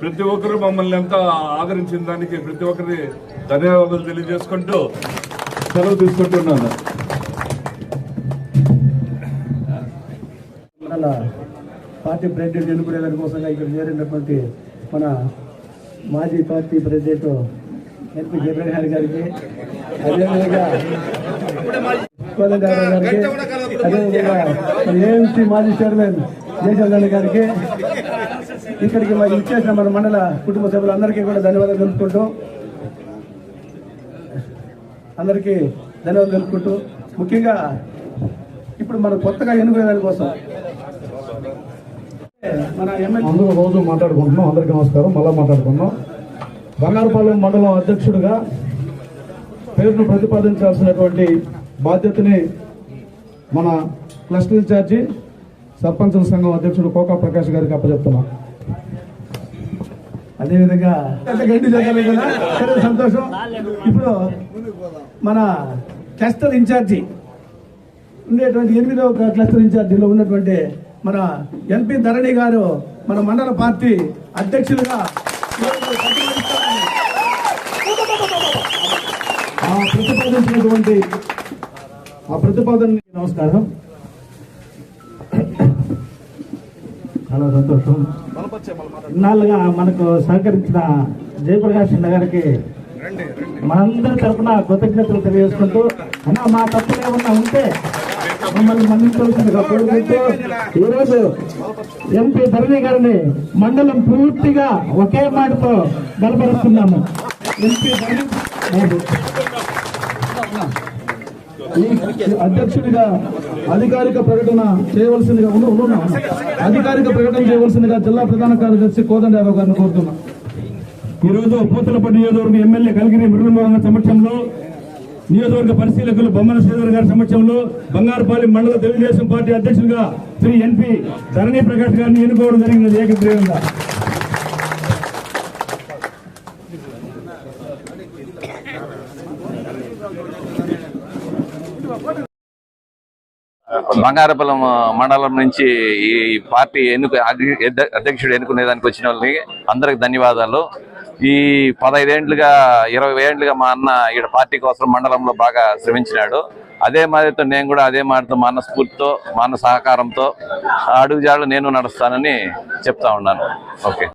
ప్రతి ఒక్కరు మమ్మల్ని ఎంతో ఆదరించిన దానికి ప్రతి ఒక్కరి ధన్యవాదాలు తెలియజేసుకుంటూ సెలవు తీసుకుంటున్నాను. పార్టీ ప్రెసిడెంట్ ఎన్నుకునే దానికోసంగా ఇక్కడ చేరినటువంటి మన మాజీ పార్టీ ప్రెసిడెంట్ ఎంపీ జగన్ గారికి అదేవిధంగా గారికి అదేవిధంగా ఏఎంసీ మాజీ చైర్మన్ జయచంద్రన్ గారికి ఇక్కడికి మరి ఇచ్చేసిన మన మండల కుటుంబ సభ్యులందరికీ కూడా ధన్యవాదాలు తెలుపుకుంటూ అందరికీ ధన్యవాదాలు తెలుపుకుంటూ ముఖ్యంగా ఇప్పుడు మనం కొత్తగా ఎన్నుకునే దానికోసం మన ఎమ్మెల్యే అందరూ రోజు మాట్లాడుకుంటున్నాం. అందరికీ నమస్కారం. మళ్ళా మాట్లాడుకున్నాం బంగారుపాలెం మండలం అధ్యక్షుడిగా పేరును ప్రతిపాదించాల్సినటువంటి బాధ్యతని మన క్లస్టర్ ఇన్ఛార్జి సర్పంచుల సంఘం అధ్యక్షుడు కోకా ప్రకాష్ గారికి అప్పచెప్తున్నాం. అదేవిధంగా గండి జరగలేదు కదా? సరే సంతోషం. ఇప్పుడు మన క్లస్టర్ ఇన్ఛార్జి ఉండేటువంటి ఎనిమిదవ క్లస్టర్ ఇన్ఛార్జిలో ఉన్నటువంటి మన ఎల్పి ధరణి గారు మన మండల పార్టీ అధ్యక్షులుగా ప్రతిపాదించినటువంటి ఆ ప్రతిపాదన నమస్కారం. చాలా సంతోషం. ఇన్నాళ్ళుగా మనకు సహకరించిన జయప్రకాష్ అన్న గారికి మనందరి తరఫున కృతజ్ఞతలు తెలియజేసుకుంటూ అన్న మా తప్పులు ఏమన్నా ఉంటే మమ్మల్ని మన్నించవలసిందిగా కోరుకుంటూ ఈరోజు ఎంపీ ధరణి గారిని మండలం పూర్తిగా ఒకే మాటతో బలపరుస్తున్నాము ఎంపీ ధరణి అధ్యక్షుడిగా అధికారిక ప్రకటన చేయవలసిందిగా ఉండు అధికారిక ప్రకటన చేయవలసిందిగా జిల్లా ప్రధాన కార్యదర్శి కోదండరావు గారిని కోరుతున్నాం. ఈరోజు రోజు నియోజకవర్గం ఎమ్మెల్యే కలిగిరి మృగమోహన్ సమక్షంలో నియోజకవర్గ పరిశీలకులు బొమ్మన శ్రీధర్ గారి సమక్షంలో బంగారుపాలెం మండల తెలుగుదేశం పార్టీ అధ్యక్షులుగా శ్రీ ఎన్పి ధరణి ప్రకాష్ గారిని ఎన్నుకోవడం జరిగినది ఏకగ్రీవంగా. బంగారపురం మండలం నుంచి ఈ పార్టీ ఎన్నుకు అధ్యక్షుడు ఎన్నుకునేదానికి వచ్చిన వాళ్ళకి అందరికి ధన్యవాదాలు. ఈ పదహైదేండ్లుగా ఇరవై ఏండ్లుగా మా అన్న ఇక్కడ పార్టీ కోసం మండలంలో బాగా శ్రమించినాడు. అదే మాదిరితో నేను కూడా అదే మాదిరితో మా అన్న స్ఫూర్తితో మా అన్న సహకారంతో అడుగుజాడలు నేను నడుస్తానని చెప్తా ఉన్నాను. ఓకే.